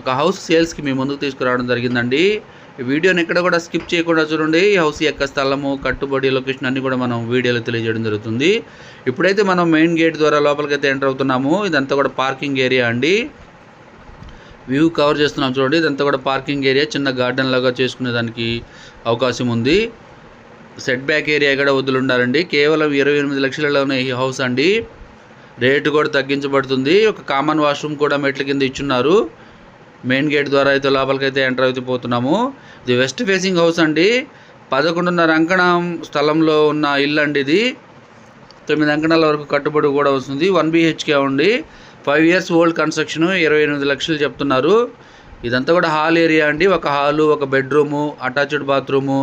ఒక హౌస్ సేల్స్కి మీ ముందుకు తీసుకురావడం జరిగిందండి. ఈ వీడియోని ఎక్కడ కూడా స్కిప్ చేయకుండా చూడండి. ఈ హౌస్ యొక్క స్థలము కట్టుబడి లొకేషన్ అన్నీ కూడా మనం వీడియోలో తెలియజేయడం జరుగుతుంది. ఇప్పుడైతే మనం మెయిన్ గేట్ ద్వారా లోపలికైతే ఎంటర్ అవుతున్నాము. ఇదంతా కూడా పార్కింగ్ ఏరియా అండి. వ్యూ కవర్ చేస్తున్నాం చూడండి. ఇదంతా కూడా పార్కింగ్ ఏరియా. చిన్న గార్డెన్ లాగా చేసుకునే దానికి అవకాశం ఉంది. సెట్ బ్యాక్ ఏరియా కూడా వదులుండాలండి? కేవలం ఇరవై ఎనిమిది లక్షలలోనే ఈ హౌస్ అండి. రేటు కూడా తగ్గించబడుతుంది. ఒక కామన్ వాష్రూమ్ కూడా మెట్ల కింద ఇచ్చున్నారు. మెయిన్ గేట్ ద్వారా అయితే లోపలికైతే ఎంటర్ అయితే పోతున్నాము. ఇది వెస్ట్ ఫేసింగ్ హౌస్ అండి. పదకొండున్నర అంకణం స్థలంలో ఉన్న ఇల్లు అండి ఇది. తొమ్మిది అంకణాల వరకు కట్టుబడి కూడా వస్తుంది. వన్ బీహెచ్కే ఉండి ఫైవ్ ఇయర్స్ ఓల్డ్ కన్స్ట్రక్షన్. ఇరవై ఎనిమిది లక్షలు చెప్తున్నారు. ఇదంతా కూడా హాల్ ఏరియా అండి. ఒక హాలు ఒక బెడ్రూము అటాచ్డ్ బాత్రూము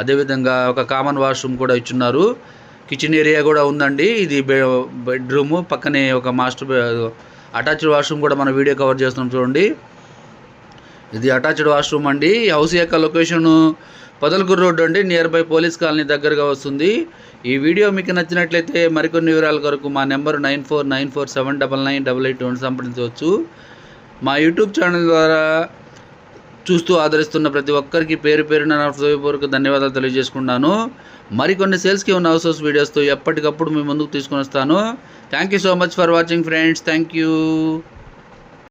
అదేవిధంగా ఒక కామన్ వాష్రూమ్ కూడా ఇచ్చున్నారు. కిచెన్ ఏరియా కూడా ఉందండి. ఇది బె బెడ్రూము. పక్కనే ఒక మాస్టర్ అటాచ్డ్ వాష్రూమ్ కూడా మనం వీడియో కవర్ చేస్తున్నాం చూడండి. ఇది అటాచ్డ్ వాష్రూమ్ అండి. హౌస్ యొక్క లొకేషన్ పొదలకూరు రోడ్డు అండి. నియర్ బై పోలీస్ కాలనీ దగ్గరగా వస్తుంది. ఈ వీడియో మీకు నచ్చినట్లయితే మరికొన్ని వివరాల కొరకు మా number nine four nine four seven double nine double eight one సంప్రదించవచ్చు. మా యూట్యూబ్ ఛానల్ ద్వారా చూస్తూ ఆదరిస్తున్న ప్రతి ఒక్కరికి పేరు పేరున నా హృదయపూర్వక ధన్యవాదాలు తెలియజేసుకున్నాను మరికొన్ని సేల్స్కి ఉన్న హౌసెస్ వీడియోస్తో ఎప్పటికప్పుడు మీ ముందుకు తీసుకొని వస్తాను. Thank you so much for watching friends thank you